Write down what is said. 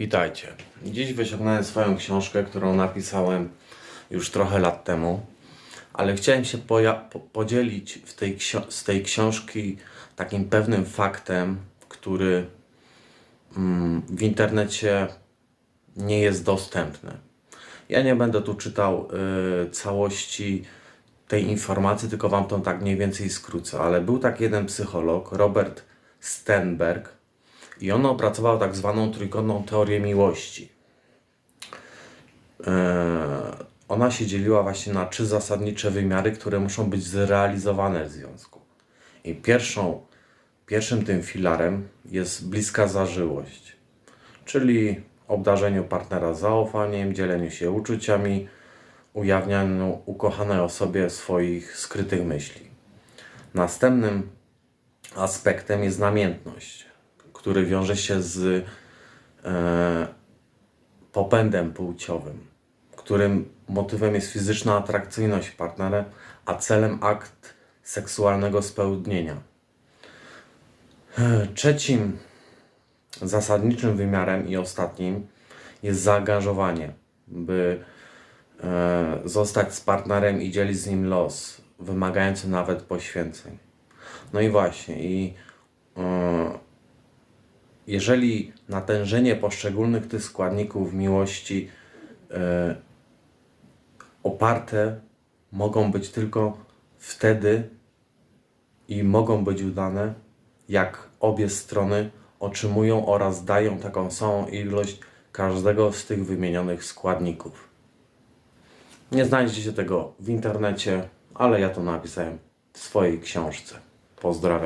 Witajcie. Dziś wyciągnąłem swoją książkę, którą napisałem już trochę lat temu, ale chciałem się podzielić w tej z tej książki takim pewnym faktem, który mm, w internecie nie jest dostępny. Ja nie będę tu czytał y, całości tej informacji, tylko wam to tak mniej więcej skrócę, ale był tak jeden psycholog, Robert Stenberg, i on opracował tak zwaną trójkątną teorię miłości. E, Ona się dzieliła właśnie na trzy zasadnicze wymiary, które muszą być zrealizowane w związku. I pierwszą, pierwszym tym filarem jest bliska zażyłość, czyli obdarzeniu partnera zaufaniem, dzieleniu się uczuciami, ujawnianiu ukochanej osobie swoich skrytych myśli. Następnym aspektem jest namiętność, który wiąże się z e, popędem płciowym, którym motywem jest fizyczna atrakcyjność partnera, a celem akt seksualnego spełnienia. E, Trzecim zasadniczym wymiarem i ostatnim jest zaangażowanie, by e, zostać z partnerem i dzielić z nim los, wymagający nawet poświęceń. No i właśnie, i e, jeżeli natężenie poszczególnych tych składników miłości e, oparte mogą być tylko wtedy i mogą być udane, jak obie strony otrzymują oraz dają taką samą ilość każdego z tych wymienionych składników. Nie znajdziecie tego w internecie, ale ja to napisałem w swojej książce. Pozdrawiam.